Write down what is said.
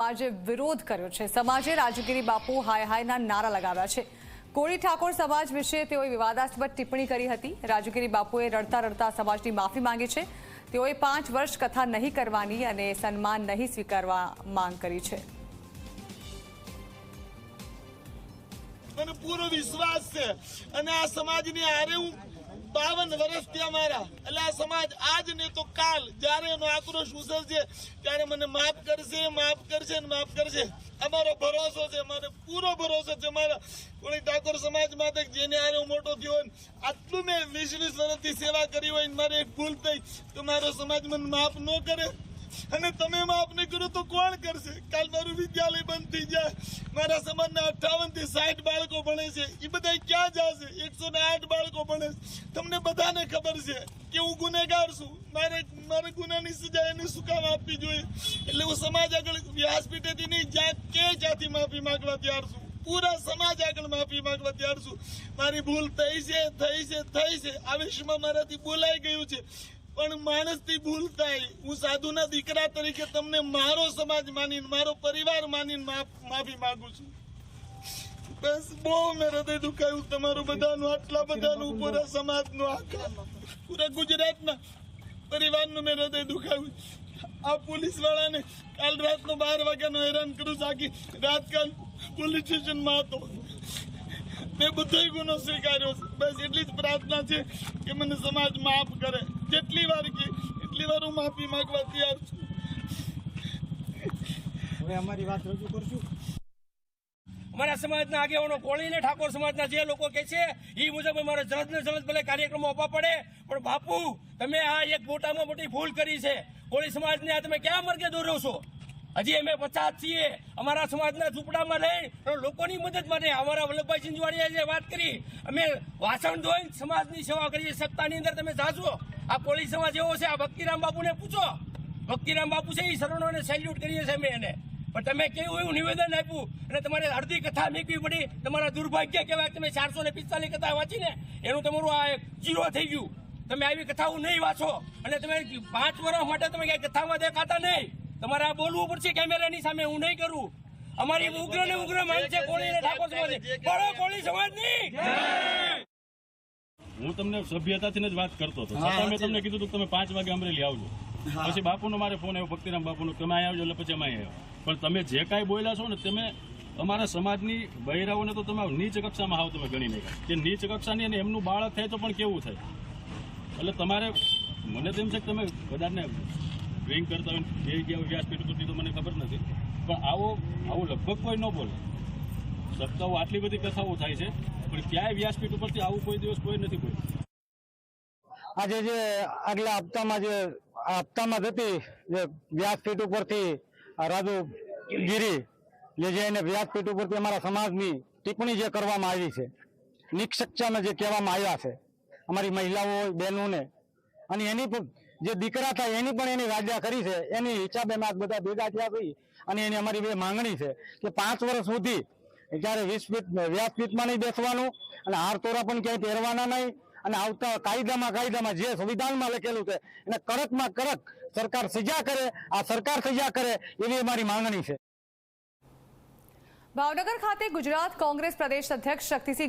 આજે વિરોધ કર્યો છે. સમાજે રાજગીરી બાપુ હાય હાયના નારા લગાવ્યા છે. કોળી ઠાકોર સમાજ વિશે તેઓએ વિવાદાસ્પદ ટિપ્પણી કરી હતી. રાજગીરી બાપુએ રડતા રડતા સમાજની માફી માંગી છે. તેઓએ પાંચ વર્ષ કથા નહીં કરવાની અને સન્માન નહીં સ્વીકારવા માંગ કરી છે. પૂરો વિશ્વાસ છે. અને આ સમાજની આરે હું બાવન વર્ષ ત્યાં મારા. એટલે આ સમાજ આજ ને તો કાલ જ્યારે એનો આક્રોશ ઉછળશે, ત્યારે મને માફ કરશે માફ કરશે ને માફ કરશે. અમારો ભરોસો છે મારે પૂરો ભરોસો છે મારા. કોળી ઠાકોર સમાજ માટે જેને આરે મોટો થયો હોય આટલું મેં વીસ વીસ વર્ષથી સેવા કરી હોય મારે એક ભૂલ થઈ. તો મારો સમાજ મને માફ ન કરે. અને તમે માફ નહીં કરો તો કોણ કરશે? કાલ મારું વિદ્યાલય બંધ થઈ જાય. મારા સમાજના અઠાવનથી સાઠ બાળકો ભણે છે. એ બધા ક્યાં જશે? એકસો ને આઠ બાળકો ભણે છે. તમને બધાને ખબર છે કે હું ગુનેગાર છું. મારે મારે ગુનાની સજા એને શું કામ આપવી જોઈએ. એટલે હું સમાજ આગળ વ્યાસપીઠેથી નહીં, જ્યાં કે જ્યાંથી માફી માંગવા તૈયાર છું. પૂરા સમાજ આગળ માફી માંગવા તૈયાર છું. મારી ભૂલ થઈ છે થઈ છે થઈ છે. આવેશમાં મારાથી બોલાઈ ગયું છે. પણ માણસથી ભૂલ થાય. હું સાધુના દીકરા તરીકે તમને મારો સમાજ માનીને, મારો પરિવાર માનીને માફ- માંગુ છું. બસ બહુ મેં હૃદય દુખાયું તમારું બધાનું, આટલા બધાનું પૂરા સમાજનું આખા પૂરા ગુજરાતના પરિવારનું મેં હૃદય દુખાયું. આ પોલીસ વાળાને કાલ રાતનો બાર વાગ્યાનો હેરાન કરું સાકી રાત કાલ પોલીસ સ્ટેશનમાં હતો. મેં બધો ગુનો સ્વીકાર્યો. બસ એટલી જ પ્રાર્થના છે કે મને સમાજ માફ કરે. જેટલી વાર કે એટલી વાર હું માફી માંગવા તૈયાર છું. હવે અમારી વાત રજૂ કરશું. અમારા સમાજના આગેવાનો કોળીને ઠાકોર સમાજના જે લોકો કે છે એ મુજબ અમારે જલદ ને જલદ ભલે કાર્યક્રમો આપવા પડે પણ બાપુ તમે આ એક મોટામાં મોટી ભૂલ કરી છે. કોળી સમાજને આ તમે ક્યાં મર્ગે દોરો છો? હજી અમે પચાસ છીએ. અમારા સમાજના ઝૂંપડામાં રહી લોકોની મદદ માટે અમારા વલ્લભભાઈ સિંજવાડીએ જે વાત કરી અમે વાસણ ધોઈને સમાજની સેવા કરીએ સત્તાની અંદર તમે જાજો. આ કોળી સમાજ એવો છે, આ ભક્તિરામ બાપુને પૂછો. ભક્તિરામ બાપુ છે, એ શરણોને સેલ્યુટ કરીએ છીએ અમે એને. પણ તમે કેવું એવું નિવેદન આપ્યું? અને તમારે અડધી કથા મેકવી પડી. તમારા દુર્ભાગ્ય કહેવાય તમે ચારસો ને પિસ્તાલીસ કથા વાંચીને એનું તમારું આ જીરો થઈ ગયું. તમે આવી કથાઓ નહીં વાંચો. અને તમે પાંચ વર્ષ માટે તમે ક્યાંય કથામાં દેખાતા નહીં. તમારે આ બોલવું પડશે કેમેરાની સામે, હું નહીં કરું. અમારી ઉગ્ર ને ઉગ્ર માંગ છે કોળી ઠાકોર સમાજ કોળી સમાજ સમાજની હું તમને સભ્યતાથી જ વાત કરતો હતો. છતાં મેં તમને કીધું હતું તમે પાંચ વાગે અમરેલી આવજો. પછી બાપુનો મારે ફોન આવ્યો ભક્તિરામ બાપુનો તમે અહીંયા આવજો એટલે પછી અમે આવ્યો. પણ તમે જે કાંઈ બોલ્યા છો ને તમે અમારા સમાજની બહેરાઓને તો તમે નીચ કક્ષામાં આવો તમે ગણી નાખ્યા. કે નીચ કક્ષાની અને એમનું બાળક થાય તો પણ કેવું થાય? એટલે તમારે મને તો એમ છે કે તમે બધાને ડ્રિંક કરતા હોય જે ગયા વ્યાસપીઠ ઉપરથી તો મને ખબર નથી. પણ આવો આવું લગભગ કોઈ ન બોલે. સપ્તાહો આટલી બધી કથાઓ થાય છે. પણ ક્યાંય વ્યાસપીઠ ઉપરથી આવું કોઈ દિવસ કોઈ નથી કોઈ. આજે જે આગલા હપ્તામાં જે હપ્તામાં જતી જે વ્યાસપીઠ ઉપરથી રાજુ ગીરી, જે એને વ્યાસપીઠ ઉપરથી અમારા સમાજની ટિપ્પણી જે કરવામાં આવી છે નિક્ષક્ષાને જે કહેવામાં આવ્યા છે, અમારી મહિલાઓ, બહેનોને, અને એની પણ જે દીકરા થાય એની પણ એની રાજા કરી છે, એની હિસાબે બધા ભેગા થયા છીએ, અને એની અમારી બે માંગણી છે કે પાંચ વર્ષ સુધી જ્યારે વીસ ફીટ વ્યાસપીઠમાં નહીં બેસવાનું અને હાર તોરા પણ ક્યાંય પહેરવાના નહીં અને આવતા કાયદામાં કાયદામાં જે સંવિધાનમાં લખેલું છે, એને કડકમાં કડક સરકાર સજા કરે, આ સરકાર સજા કરે એવી અમારી માંગણી છે. ભાવનગર ખાતે ગુજરાત કોંગ્રેસ પ્રદેશ અધ્યક્ષ શક્તિસિંહ